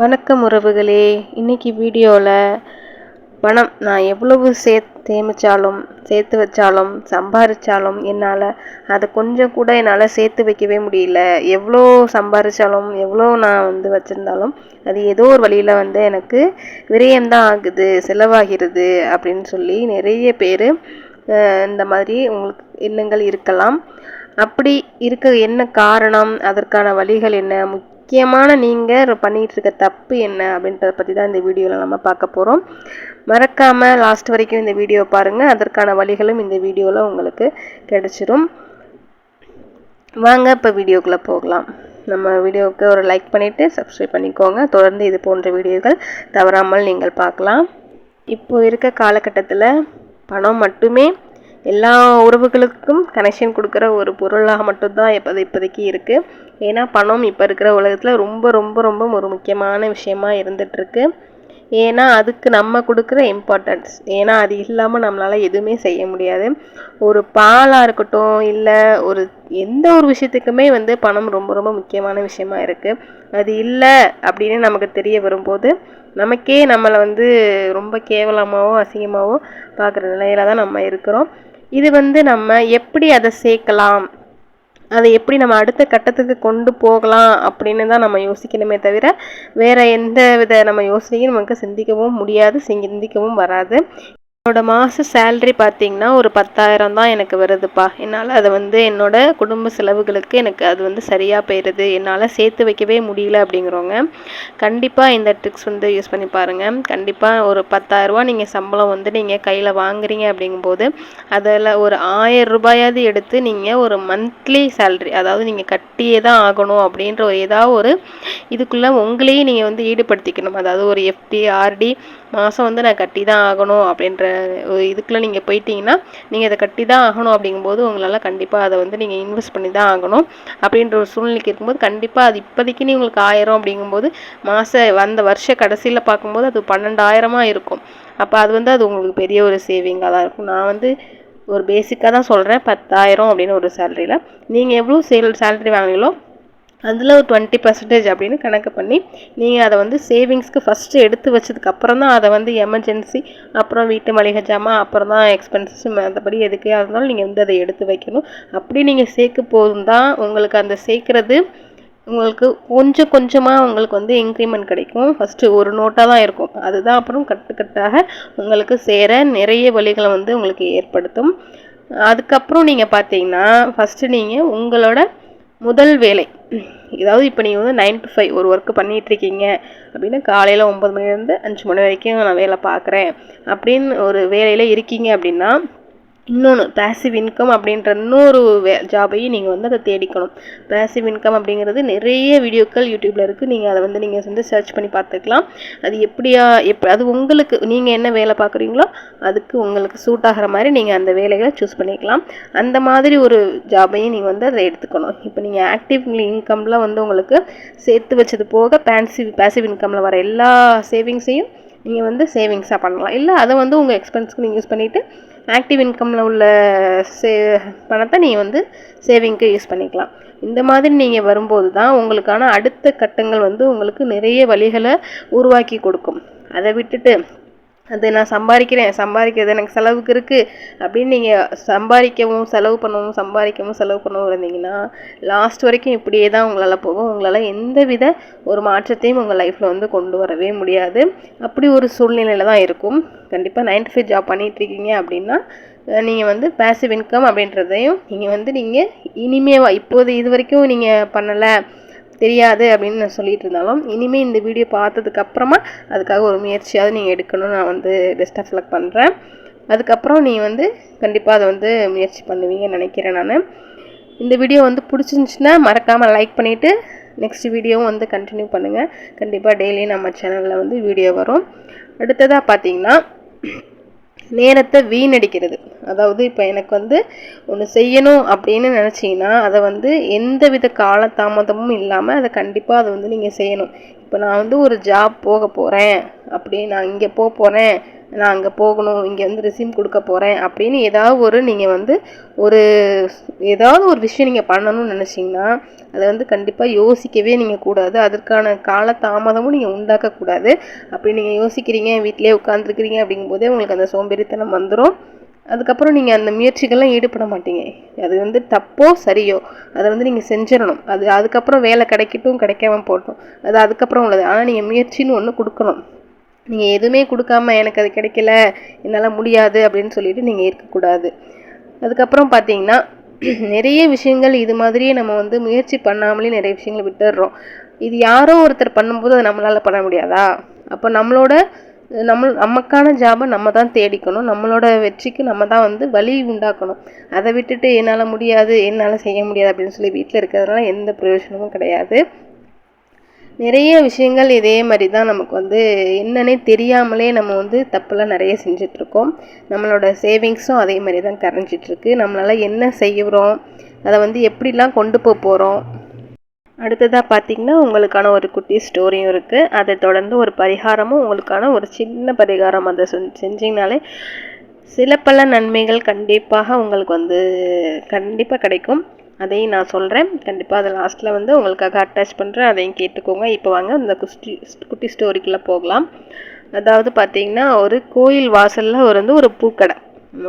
வணக்கம் உறவுகளே. இன்னைக்கு வீடியோவில் பணம் நான் எவ்வளவு சே சேமித்தாலும் சேர்த்து வச்சாலும் சம்பாரித்தாலும் என்னால் அதை கொஞ்சம் கூட என்னால் சேர்த்து வைக்கவே முடியல. எவ்வளோ சம்பாரித்தாலும் எவ்வளோ நான் வந்து வச்சுருந்தாலும் அது ஏதோ ஒரு வழியில் வந்து எனக்கு விரயம்தான் ஆகுது செலவாகிறது அப்படின்னு சொல்லி நிறைய பேர் இந்த மாதிரி உங்களுக்கு எண்ணங்கள் இருக்கலாம். அப்படி இருக்க என்ன காரணம்? அதற்கான வழிகள் என்ன? முக்கியமான நீங்கள் பண்ணிகிட்டு இருக்க தப்பு என்ன அப்படின்றத பற்றி தான் இந்த வீடியோவில் நம்ம பார்க்க போகிறோம் மறக்காமல் லாஸ்ட் வரைக்கும் இந்த வீடியோ பாருங்கள் அதற்கான வழிகளும் இந்த வீடியோவில் உங்களுக்கு கிடச்சிரும். வாங்க இப்போ வீடியோக்குள்ளே போகலாம். நம்ம வீடியோவுக்கு ஒரு லைக் பண்ணிவிட்டு சப்ஸ்கிரைப் பண்ணிக்கோங்க. தொடர்ந்து இது போன்ற வீடியோக்கள் தவறாமல் நீங்கள் பார்க்கலாம். இப்போ இருக்க காலகட்டத்தில் பணம் மட்டுமே எல்லா உறவுகளுக்கும் கனெக்ஷன் கொடுக்குற ஒரு பொருளாக மட்டும்தான் இப்போ இப்போதைக்கு இருக்குது ஏன்னா பணம் இப்போ இருக்கிற உலகத்தில் ரொம்ப ரொம்ப ரொம்ப ஒரு முக்கியமான விஷயமா இருந்துகிட்ருக்கு ஏன்னா அதுக்கு நம்ம கொடுக்குற இம்பார்ட்டன்ஸ் ஏன்னா அது இல்லாமல் நம்மளால் எதுவுமே செய்ய முடியாது. ஒரு பாலாக இருக்கட்டும் இல்லை ஒரு எந்த ஒரு விஷயத்துக்குமே வந்து பணம் ரொம்ப ரொம்ப முக்கியமான விஷயமா இருக்குது அது இல்லை அப்படின்னு நமக்கு தெரிய வரும்போது நமக்கே நம்மளை வந்து ரொம்ப கேவலமாகவோ அசிங்கமாகவோ பார்க்குற நிலையில தான் நம்ம இருக்கிறோம். இது வந்து நம்ம எப்படி அதை சேர்க்கலாம்? அதை எப்படி நம்ம அடுத்த கட்டத்துக்கு கொண்டு போகலாம் அப்படின்னு தான் நம்ம யோசிக்கணுமே தவிர வேறு எந்த வித நம்ம யோசனையும் நமக்கு சிந்திக்கவும் முடியாது சிந்திக்கவும் வராது. என்னோட மாத சேல்ரி பார்த்தீங்கன்னா ஒரு பத்தாயிரம் தான் எனக்கு வருதுப்பா. என்னால் அதை வந்து என்னோட குடும்ப செலவுகளுக்கு எனக்கு அது வந்து சரியாக போயிடுது என்னால் சேர்த்து வைக்கவே முடியல அப்படிங்கிறவங்க கண்டிப்பாக இந்த ட்ரிக்ஸ் வந்து யூஸ் பண்ணி பாருங்கள் கண்டிப்பாக ஒரு பத்தாயிரரூபா நீங்கள் சம்பளம் வந்து நீங்கள் கையில் வாங்குறீங்க அப்படிங்கும்போது அதில் ஒரு ஆயிரம் ரூபாயாவது எடுத்து நீங்கள் ஒரு மந்த்லி சேல்ரி அதாவது நீங்கள் கட்டியே தான் ஆகணும் அப்படின்ற ஒரு ஏதாவது ஒரு இதுக்குள்ளே உங்களையும் நீங்கள் வந்து ஈடுபடுத்திக்கணும். அதாவது ஒரு எஃப்டி ஆர்டி மாதம் வந்து நான் கட்டி தான் ஆகணும் அப்படின்ற இதுக்குள்ளே நீங்கள் போயிட்டீங்கன்னா நீங்கள் அதை கட்டி தான் ஆகணும் அப்படிங்கும்போது உங்களால் கண்டிப்பாக அதை வந்து நீங்கள் இன்வெஸ்ட் பண்ணி தான் ஆகணும் அப்படின்ற ஒரு சூழ்நிலைக்கு இருக்கும்போது கண்டிப்பாக அது இப்போதைக்கு நீ உங்களுக்கு ஆயிரம் அப்படிங்கும்போது மாத வந்த வருஷ கடைசியில் பார்க்கும்போது அது பன்னெண்டாயிரமாக இருக்கும். அப்போ அது வந்து அது உங்களுக்கு பெரிய ஒரு சேவிங்காக தான் இருக்கும். நான் வந்து ஒரு பேசிக்காக தான் சொல்கிறேன் பத்தாயிரம் அப்படின்னு ஒரு சேலரியில் நீங்கள் எவ்வளோ சேல் சேலரி வாங்கினீங்களோ அதில் ஒரு டுவெண்ட்டி பர்சன்டேஜ் அப்படின்னு கணக்கு பண்ணி நீங்கள் அதை வந்து சேவிங்ஸ்க்கு ஃபஸ்ட்டு எடுத்து வச்சதுக்கப்புறம் தான் அதை வந்து எமர்ஜென்சி அப்புறம் வீட்டு மளிகை ஜாமான் அப்புறம் தான் எக்ஸ்பென்சஸ் மற்றபடி எதுக்கே இருந்தாலும் நீங்கள் வந்து அதை எடுத்து வைக்கணும். அப்படி நீங்கள் சேர்க்க போதும் தான் உங்களுக்கு அந்த சேர்க்குறது உங்களுக்கு கொஞ்சம் கொஞ்சமாக உங்களுக்கு வந்து இன்க்ரிமெண்ட் கிடைக்கும். ஃபஸ்ட்டு ஒரு நோட்டாக தான் இருக்கும். அதுதான் அப்புறம் கட்டுக்கட்டாக உங்களுக்கு சேர நிறைய வழிகளை வந்து உங்களுக்கு ஏற்படுத்தும். அதுக்கப்புறம் நீங்கள் பார்த்தீங்கன்னா ஃபஸ்ட்டு நீங்கள் உங்களோட முதல் வேலை. ஏதாவது இப்போ நீங்கள் வந்து நைன் டு ஃபைவ் ஒரு ஒர்க்கு பண்ணிகிட்ருக்கீங்க அப்படின்னா காலையில் ஒம்பது மணிலேருந்து அஞ்சு மணி வரைக்கும் நான் வேலை பார்க்குறேன். அப்படின்னு ஒரு வேலையில் இருக்கீங்க அப்படின்னா இன்னொன்று பேசிவ் இன்கம் அப்படின்ற இன்னொரு வே ஜாபையும் நீங்கள் வந்து அதை தேடிக்கணும். பேசிவ் இன்கம் அப்படிங்கிறது நிறைய வீடியோக்கள் யூடியூப்பில் இருக்குது நீங்கள் அதை வந்து நீங்கள் வந்து சர்ச் பண்ணி பார்த்துக்கலாம். அது எப்படியா எப் அது உங்களுக்கு நீங்கள் என்ன வேலை பார்க்குறீங்களோ அதுக்கு உங்களுக்கு சூட் ஆகிற மாதிரி நீங்கள் அந்த வேலைகளை சூஸ் பண்ணிக்கலாம். அந்த மாதிரி ஒரு ஜாபையும் நீங்கள் வந்து அதை எடுத்துக்கணும். இப்போ நீங்கள் ஆக்டிவ் இன்கம்லாம் வந்து உங்களுக்கு சேர்த்து வச்சது போக பேன்சிவ் பேசிவ் இன்கமில் வர எல்லா சேவிங்ஸையும் நீங்கள் வந்து சேவிங்ஸாக பண்ணலாம். இல்லை அதை வந்து உங்கள் எக்ஸ்பென்ஸ்க்கு நீங்கள் யூஸ் பண்ணிவிட்டு ஆக்டிவ் இன்கமில் உள்ள சே பணத்தை நீங்கள் வந்து சேவிங்க்கு யூஸ் பண்ணிக்கலாம். இந்த மாதிரி நீங்கள் வரும்போது தான் உங்களுக்கான அடுத்த கட்டங்கள் வந்து உங்களுக்கு நிறைய வழிகளை உருவாக்கி கொடுக்கும். அதை விட்டுட்டு அது நான் சம்பாதிக்கிறேன் சம்பாதிக்கிறது எனக்கு செலவுக்கு இருக்குது அப்படின்னு நீங்கள் சம்பாதிக்கவும் செலவு பண்ணவும் சம்பாதிக்கவும் செலவு பண்ணவும் இருந்தீங்கன்னா லாஸ்ட் வரைக்கும் இப்படியே தான் உங்களால் போகும். உங்களால் எந்த வித ஒரு மாற்றத்தையும் உங்கள் லைஃப்பில் வந்து கொண்டு வரவே முடியாது. அப்படி ஒரு சூழ்நிலையில் தான் இருக்கும். கண்டிப்பாக நைன்டி ஃபைவ் ஜாப் பண்ணிகிட்ருக்கீங்க அப்படின்னா நீங்கள் வந்து பேசிவ் இன்கம் அப்படின்றதையும் நீங்கள் வந்து நீங்கள் இனிமேவா இப்போது இது வரைக்கும் நீங்கள் பண்ணலை தெரியாது அப்படின்னு நான் சொல்லிட்டு இருந்தாலும் இனிமேல் இந்த வீடியோ பார்த்ததுக்கப்புறமா அதுக்காக ஒரு முயற்சியாவது நீங்கள் எடுக்கணும்னு நான் வந்து பெஸ்ட் ஆஃப் லக் பண்ணுறேன் அதுக்கப்புறம் நீ வந்து கண்டிப்பாக அதை வந்து முயற்சி பண்ணுவீங்கன்னு நினைக்கிறேன் நான். இந்த வீடியோ வந்து பிடிச்சிருந்துச்சின்னா மறக்காமல் லைக் பண்ணிவிட்டு நெக்ஸ்ட் வீடியோவும் வந்து கண்டினியூ பண்ணுங்கள் கண்டிப்பாக டெய்லியும் நம்ம சேனலில் வந்து வீடியோ வரும். அடுத்ததாக பார்த்தீங்கன்னா நேரத்தை வீணடிக்கிறது. அதாவது இப்போ எனக்கு வந்து ஒன்று செய்யணும் அப்படின்னு நினச்சிங்கன்னா அதை வந்து எந்த வித காலதாமதமும் இல்லாமல் அதை கண்டிப்பாக அதை வந்து நீங்கள் செய்யணும். இப்போ நான் வந்து ஒரு ஜாப் போக போகிறேன் அப்படி நான் இங்கே போக போகிறேன் நான் அங்கே போகணும் இங்கே வந்து ரிசீம் கொடுக்க போகிறேன் அப்படின்னு ஏதாவது ஒரு நீங்கள் வந்து ஒரு ஏதாவது ஒரு விஷயம் நீங்கள் பண்ணணும்னு நினச்சிங்கன்னா அதை வந்து கண்டிப்பாக யோசிக்கவே நீங்கள் கூடாது. அதற்கான கால தாமதமும் நீங்கள் உண்டாக்கக்கூடாது அப்படி நீங்கள் யோசிக்கிறீங்க வீட்டிலே உட்காந்துருக்கிறீங்க அப்படிங்கும்போதே உங்களுக்கு அந்த சோம்பேறித்தனம் வந்துடும் அதுக்கப்புறம் நீங்கள் அந்த முயற்சிகள்லாம் ஈடுபட மாட்டீங்க. அது வந்து தப்போ சரியோ அதை வந்து நீங்கள் செஞ்சிடணும். அது அதுக்கப்புறம் வேலை கிடைக்கட்டும் கிடைக்காம போட்டோம் அது அதுக்கப்புறம் உள்ளது. ஆனால் நீங்கள் முயற்சின்னு ஒன்று கொடுக்கணும். நீங்கள் எதுவுமே கொடுக்காம எனக்கு அது கிடைக்கல என்னால் முடியாது அப்படின்னு சொல்லிட்டு நீங்கள் இருக்கக்கூடாது. அதுக்கப்புறம் பார்த்தீங்கன்னா நிறைய விஷயங்கள் இது மாதிரியே நம்ம வந்து முயற்சி பண்ணாமலே நிறைய விஷயங்களை விட்டுடுறோம். இது யாரோ ஒருத்தர் பண்ணும்போது அதை நம்மளால் பண்ண முடியாதா? அப்போ நம்மளோட நம்ம நமக்கான ஜாபை நம்ம தான் தேடிக்கணும். நம்மளோட வெற்றிக்கு நம்ம தான் வந்து வழி உண்டாக்கணும். அதை விட்டுட்டு என்னால் முடியாது என்னால் செய்ய முடியாது அப்படின்னு சொல்லி வீட்டில் இருக்கிறதுனால எந்த பிரயோஜனமும் கிடையாது. நிறைய விஷயங்கள் இதே மாதிரி தான் நமக்கு வந்து என்னன்னே தெரியாமலே நம்ம வந்து தப்பெல்லாம் நிறைய செஞ்சிட்ருக்கோம். நம்மளோட சேவிங்ஸும் அதே மாதிரி தான் கரைஞ்சிட்ருக்கு. நம்மளால் என்ன செய்கிறோம் அதை வந்து எப்படிலாம் கொண்டு போக போகிறோம் அடுத்ததாக பார்த்திங்கன்னா உங்களுக்கான ஒரு குட்டி ஸ்டோரியும் இருக்குது அதை தொடர்ந்து ஒரு பரிகாரமும் உங்களுக்கான ஒரு சின்ன பரிகாரம் அதை செஞ்சிங்கனாலே சில பல நன்மைகள் கண்டிப்பாக உங்களுக்கு வந்து கண்டிப்பாக கிடைக்கும். அதையும் நான் சொல்கிறேன் கண்டிப்பாக அதை லாஸ்ட்டில் வந்து உங்களுக்காக அட்டாச் பண்ணுறேன் அதையும் கேட்டுக்கோங்க. இப்போ வாங்க இந்த குஸ்டி குட்டி ஸ்டோரிக்குள்ளே போகலாம். அதாவது பார்த்தீங்கன்னா ஒரு கோயில் வாசலில் ஒரு வந்து ஒரு பூக்கடை.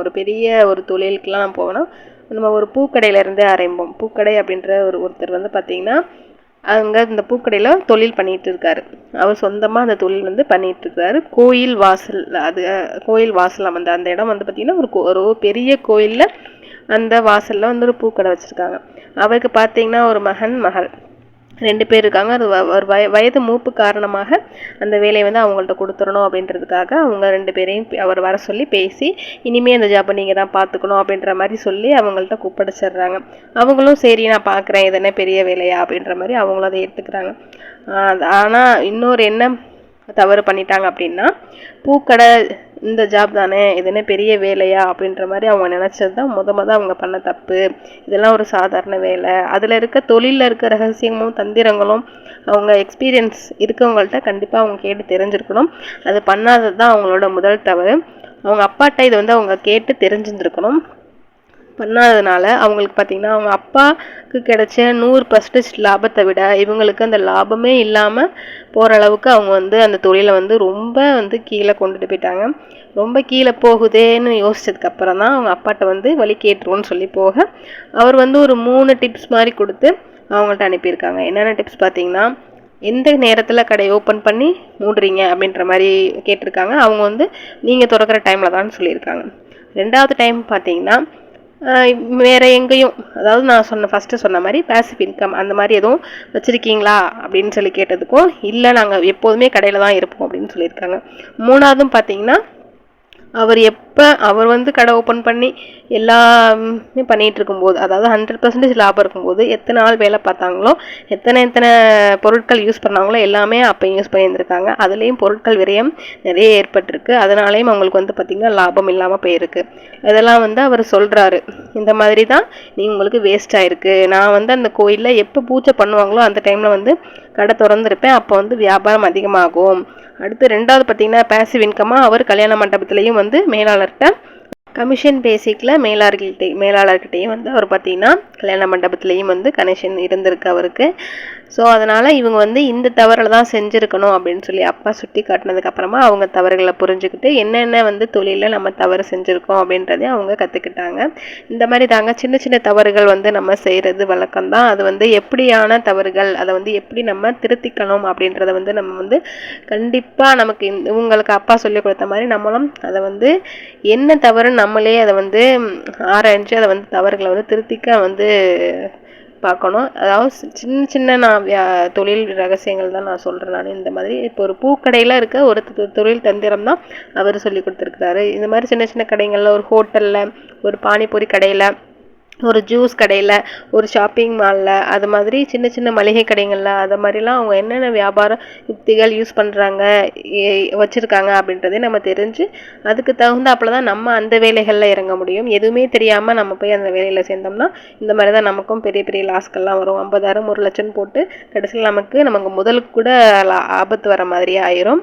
ஒரு பெரிய ஒரு தொழிலுக்கெலாம் போகணும். நம்ம ஒரு பூக்கடையிலேருந்தே ஆரம்பிப்போம். பூக்கடை அப்படின்ற ஒரு ஒருத்தர் வந்து பார்த்திங்கன்னா அங்கே இந்த பூக்கடையில் தொழில் பண்ணிகிட்டு இருக்காரு. அவர் சொந்தமாக அந்த தொழில் வந்து பண்ணிகிட்டு இருக்காரு. கோயில் வாசல் அது கோயில் வாசல் அந்த அந்த இடம் வந்து பார்த்திங்கன்னா ஒரு ஒரு பெரிய கோயிலில் அந்த வாசலில் வந்து ஒரு பூக்கடை வச்சுருக்காங்க. அவருக்கு பார்த்தீங்கன்னா ஒரு மகன் மகள். ரெண்டு பேர் இருக்காங்க. அது ஒரு வய வயது மூப்பு காரணமாக அந்த வேலையை வந்து அவங்கள்ட்ட கொடுத்துடணும் அப்படின்றதுக்காக அவங்க ரெண்டு பேரையும் அவர் வர சொல்லி பேசி இனிமேல் அந்த ஜாப்பை நீங்கள் தான் பார்த்துக்கணும் அப்படின்ற மாதிரி சொல்லி அவங்கள்ட்ட கூப்பிடச்சிடுறாங்க. அவங்களும் சரி நான் பார்க்குறேன் இது என்ன பெரிய வேலையா அப்படின்ற மாதிரி அவங்களும் அதை எடுத்துக்கிறாங்க ஆனால் இன்னொரு என்ன தவறு பண்ணிட்டாங்க அப்படின்னா பூக்கடை இந்த ஜாப் தானே இது என்ன பெரிய வேலையா அப்படின்ற மாதிரி அவங்க நினச்சது தான் முத முத அவங்க பண்ண தப்பு. இதெல்லாம் ஒரு சாதாரண வேலை. அதில் இருக்க தொழிலில் இருக்க ரகசியமும் தந்திரங்களும் அவங்க எக்ஸ்பீரியன்ஸ் இருக்கவங்கள்ட்ட கண்டிப்பாக அவங்க கேட்டு தெரிஞ்சிருக்கணும். அது பண்ணாதது தான் அவங்களோட முதல் தவறு. அவங்க அப்பாட்ட இதை வந்து அவங்க கேட்டு தெரிஞ்சிருந்துருக்கணும். பண்ணாததுனால அவங்களுக்கு பார்த்திங்கன்னா அவங்க அப்பாவுக்கு கிடைச்ச நூறு பர்சன்டேஜ் லாபத்தை விட இவங்களுக்கு அந்த லாபமே இல்லாமல் போகிற அளவுக்கு அவங்க வந்து அந்த தொழிலை வந்து ரொம்ப வந்து கீழே கொண்டுட்டு போயிட்டாங்க. ரொம்ப கீழே போகுதேன்னு யோசித்ததுக்கப்புறம் தான் அவங்க அப்பாட்ட வந்து வழி கேட்டுருவோன்னு சொல்லி போக அவர் வந்து ஒரு மூணு டிப்ஸ் மாதிரி கொடுத்து அவங்கள்ட்ட அனுப்பியிருக்காங்க. என்னென்ன டிப்ஸ் பார்த்தீங்கன்னா எந்த நேரத்தில் கடை ஓப்பன் பண்ணி மூடுறீங்க அப்படின்ற மாதிரி கேட்டிருக்காங்க. அவங்க வந்து நீங்கள் திறக்கிற டைமில் தான் சொல்லியிருக்காங்க. ரெண்டாவது டைம் பார்த்தீங்கன்னா வேறு எங்கேயும் அதாவது நான் சொன்ன ஃபஸ்ட்டு சொன்ன மாதிரி பேசிவ் இன்கம் அந்த மாதிரி எதுவும் வச்சுருக்கீங்களா? அப்படின்னு சொல்லி கேட்டதுக்கும் இல்லை நாங்கள் எப்போதுமே கடையில் தான் இருப்போம் அப்படின்னு சொல்லியிருக்காங்க. மூணாவதும் பார்த்தீங்கன்னா அவர் எப்போ அவர் வந்து கடை ஓப்பன் பண்ணி எல்லாமே பண்ணிகிட்டு இருக்கும்போது அதாவது ஹண்ட்ரட் பர்சன்டேஜ் லாபம் இருக்கும்போது எத்தனை நாள் வேலை பார்த்தாங்களோ எத்தனை எத்தனை பொருட்கள் யூஸ் பண்ணாங்களோ எல்லாமே அப்போ யூஸ் பண்ணியிருந்திருக்காங்க. அதுலேயும் பொருட்கள் விரயம் நிறைய ஏற்பட்டிருக்கு. அதனாலேயும் அவங்களுக்கு வந்து பார்த்திங்கன்னா லாபம் இல்லாமல் போயிருக்கு. அதெல்லாம் வந்து அவர் சொல்கிறாரு இந்த மாதிரி தான் நீ உங்களுக்கு வேஸ்டாகிருக்கு நான் வந்து அந்த கோயிலில் எப்போ பூஜை பண்ணுவாங்களோ அந்த டைமில் வந்து கடை திறந்துருப்பேன். அப்போ வந்து வியாபாரம் அதிகமாகும். அடுத்து ரெண்டாவது பார்த்தீங்கன்னா பேசிவ் இன்கமாக அவர் கல்யாண மண்டபத்துலேயும் வந்து மேலாளர்கிட்ட கமிஷன் பேசிக்கில் மேலாளர்கிட்ட மேலாளர்கிட்டையும் வந்து அவர் பார்த்தீங்கன்னா கல்யாண மண்டபத்துலேயும் வந்து கனெக்ஷன் இருந்திருக்கு அவருக்கு. ஸோ அதனால் இவங்க வந்து இந்த தவறில் தான் செஞ்சுருக்கணும் அப்படின்னு சொல்லி அப்பா சுட்டி காட்டினதுக்கப்புறமா அவங்க தவறுகளை புரிஞ்சுக்கிட்டு என்னென்ன வந்து தொழிலில் நம்ம தவறு செஞ்சுருக்கோம் அப்படின்றதையும் அவங்க கற்றுக்கிட்டாங்க இந்த மாதிரி தாங்க சின்ன சின்ன தவறுகள் வந்து நம்ம செய்கிறது வழக்கம் தான். அது வந்து எப்படியான தவறுகள் அதை வந்து எப்படி நம்ம திருத்திக்கணும் அப்படின்றத வந்து நம்ம வந்து கண்டிப்பாக நமக்கு இவங்களுக்கு அப்பா சொல்லி கொடுத்த மாதிரி நம்மளும் அதை வந்து என்ன தவறு நம்மளே அதை வந்து ஆராய்ஞ்சு அதை வந்து தவறுகளை வந்து திருத்திக்க வந்து பார்க்கணும். அதாவது சின்ன சின்ன நான் தொழில் ரகசியங்கள் தான் நான் சொல்கிறேன் நான். இந்த மாதிரி இப்போ ஒரு பூக்கடையில் இருக்க ஒரு தொழில் தந்திரம் தான் அவர் சொல்லி கொடுத்துருக்குறாரு. இந்த மாதிரி சின்ன சின்ன கடைகளில் ஒரு ஹோட்டலில் ஒரு பானிபூரி கடையில் ஒரு ஜூஸ் கடையில் ஒரு ஷாப்பிங் மாலில் அது மாதிரி சின்ன சின்ன மளிகை கடைங்களில் அது மாதிரிலாம் அவங்க என்னென்ன வியாபார யுக்திகள் யூஸ் பண்ணுறாங்க வச்சுருக்காங்க அப்படின்றதே நம்ம தெரிஞ்சு அதுக்கு தகுந்தாப்புல தான் நம்ம அந்த வேலைகளில் இறங்க முடியும். எதுவுமே தெரியாமல் நம்ம போய் அந்த வேலையில் சேர்ந்தோம்னா இந்த மாதிரி தான் நமக்கும் பெரிய பெரிய லாஸ்கள்லாம் வரும். ஐம்பதாயிரம் ஒரு லட்சம் போட்டு கடைசியில் நமக்கு நமக்கு முதலுக்கு கூட ஆபத்து வர மாதிரியே ஆயிரும்.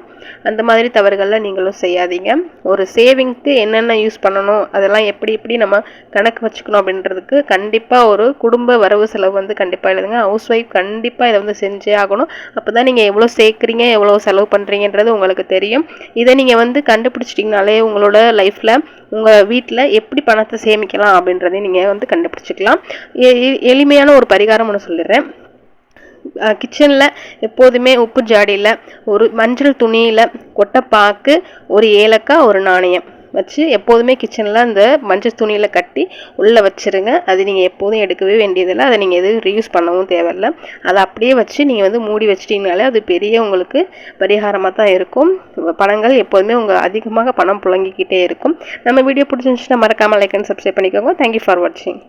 அந்த மாதிரி தவறுகளில் நீங்களும் செய்யாதீங்க. ஒரு சேவிங்க்கு என்னென்ன யூஸ் பண்ணணும் அதெல்லாம் எப்படி எப்படி நம்ம கணக்கு வச்சுக்கணும் அப்படின்றது பண்ணுறதுக்கு கண்டிப்பாக ஒரு குடும்ப வரவு செலவு வந்து கண்டிப்பாக எழுதுங்க. ஹவுஸ் ஒய்ஃப் கண்டிப்பாக இதை வந்து செஞ்சே ஆகணும். அப்போ தான் நீங்கள் எவ்வளோ சேர்க்குறீங்க எவ்வளோ செலவு பண்ணுறீங்கன்றது உங்களுக்கு தெரியும். இதை நீங்கள் வந்து கண்டுபிடிச்சிட்டிங்கனாலே உங்களோட லைஃப்பில் உங்கள் வீட்டில் எப்படி பணத்தை சேமிக்கலாம் அப்படின்றதையும் நீங்கள் வந்து கண்டுபிடிச்சிக்கலாம். எளிமையான ஒரு பரிகாரம் ஒன்று சொல்லிடுறேன். கிச்சனில் எப்போதுமே உப்பு ஜாடியில் ஒரு மஞ்சள் துணியில் கொட்டைப்பாக்கு ஒரு ஏலக்காய் ஒரு நாணயம். வச்சு எப்போதுமே கிச்சனில் அந்த மஞ்சள் துணியில் கட்டி உள்ளே வச்சுருங்க. அது நீங்கள் எப்போதும் எடுக்கவே வேண்டியதில்லை. அதை நீங்கள் எதுவும் ரீயூஸ் பண்ணவும் தேவையில்லை. அதை அப்படியே வச்சு நீங்கள் வந்து மூடி வச்சிட்டிங்கனாலே அது பெரிய உங்களுக்கு பரிகாரமாக தான் இருக்கும். பணங்கள் எப்போதுமே உங்கள் அதிகமாக பணம் புழங்கிக்கிட்டே இருக்கும். நம்ம வீடியோ பிடிச்சிருந்துச்சுன்னா மறக்காமல் லைக் அண்ட் சப்ஸ்கிரைப் பண்ணிக்கோங்க. தேங்க்யூ ஃபார் வாட்சிங்